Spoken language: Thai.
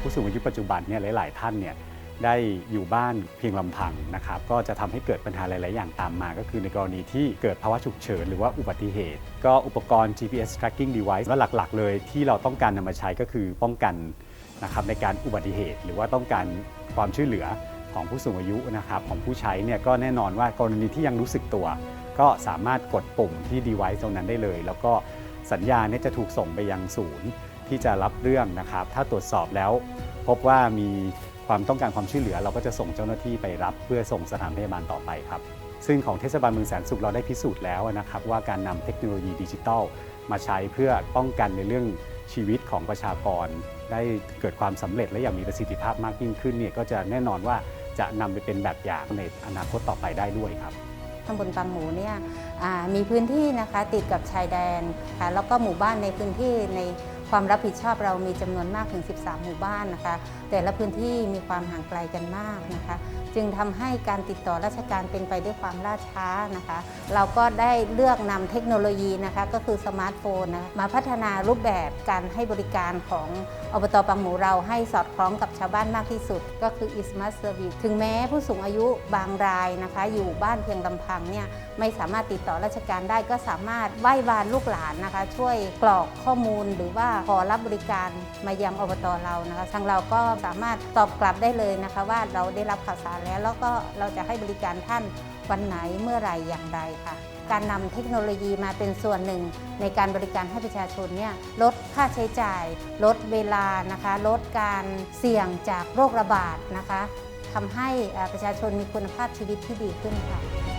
ผู้สูงอายุปัจจุบันเนี่ยหลาย ๆ ท่านเนี่ยได้อยู่บ้านเพียงลำพังนะครับก็จะทำให้เกิดปัญหาหลาย ๆ อย่างตามมา ก็คือในกรณีที่เกิดภาวะฉุกเฉินหรือว่าอุบัติเหตุ ก็อุปกรณ์ GPS tracking device ว่าหลัก ๆ เลยที่เราต้องการนำมาใช้ก็คือป้องกันนะครับในการอุบัติเหตุ หรือว่าต้องการความช่วยเหลือของผู้สูงอายุนะครับของผู้ใช้เนี่ยก็แน่นอนว่ากรณีที่ยังรู้สึกตัว ก็สามารถกดปุ่มที่ device ตรงนั้นได้เลย แล้วก็สัญญาณเนี่ยจะถูกส่งไปยังศูนย์ ที่จะรับเรื่องนะครับ ถ้าตรวจสอบแล้วพบว่ามีความต้องการความช่วยเหลือ เราก็จะส่งเจ้าหน้าที่ไปรับ เพื่อส่งสถานพยาบาลต่อไปครับ ซึ่งของเทศบาลเมืองแสนสุขเราได้พิสูจน์แล้วนะครับว่าการนำเทคโนโลยีดิจิทัล มาใช้เพื่อป้องกันในเรื่องชีวิตของประชากร ได้เกิดความสำเร็จและอย่างมีประสิทธิภาพมากยิ่งขึ้นเนี่ยก็จะแน่นอนว่าจะนำไปเป็นแบบอย่างในอนาคตต่อไปได้ด้วยครับตำบลบางหมูเนี่ยมีพื้นที่นะคะติดกับชายแดนค่ะแล้วก็หมู่บ้านในพื้นที่ใน ความรับผิดชอบเรามีจำนวนมากถึง 13 หมู่บ้านนะคะ แต่ละพื้นที่มีความห่างไกลกันมากนะคะ จึงทำให้การติดต่อราชการเป็นไปด้วยความล่าช้านะคะ เราก็ได้เลือกนำเทคโนโลยีนะคะก็คือสมาร์ทโฟนนะมาพัฒนารูปแบบการให้บริการของอบตบางหมูเราให้สอดคล้องกับชาวบ้านมากที่สุด ก็คือ e-smart service ถึงแม้ผู้สูงอายุบางรายนะคะ อยู่บ้านเพียงลำพังเนี่ย ไม่สามารถติดต่อราชการได้ก็สามารถไหว้วานลูกหลานนะคะ ช่วยกรอกข้อมูลหรือว่าขอรับบริการมายังอบตเรานะคะ ทางเราก็สามารถตอบกลับได้เลยนะคะ ว่าเราได้รับข่าวสารแล้ว แล้วก็เราจะให้บริการท่านวันไหนเมื่อไหร่อย่างไรค่ะ การนำเทคโนโลยีมาเป็นส่วนหนึ่ง ในการบริการให้ประชาชนเนี่ยลดค่าใช้จ่าย ลดเวลานะคะ ลดการเสี่ยงจากโรคระบาดนะคะทำให้ประชาชนมีคุณภาพชีวิตที่ดีขึ้นค่ะ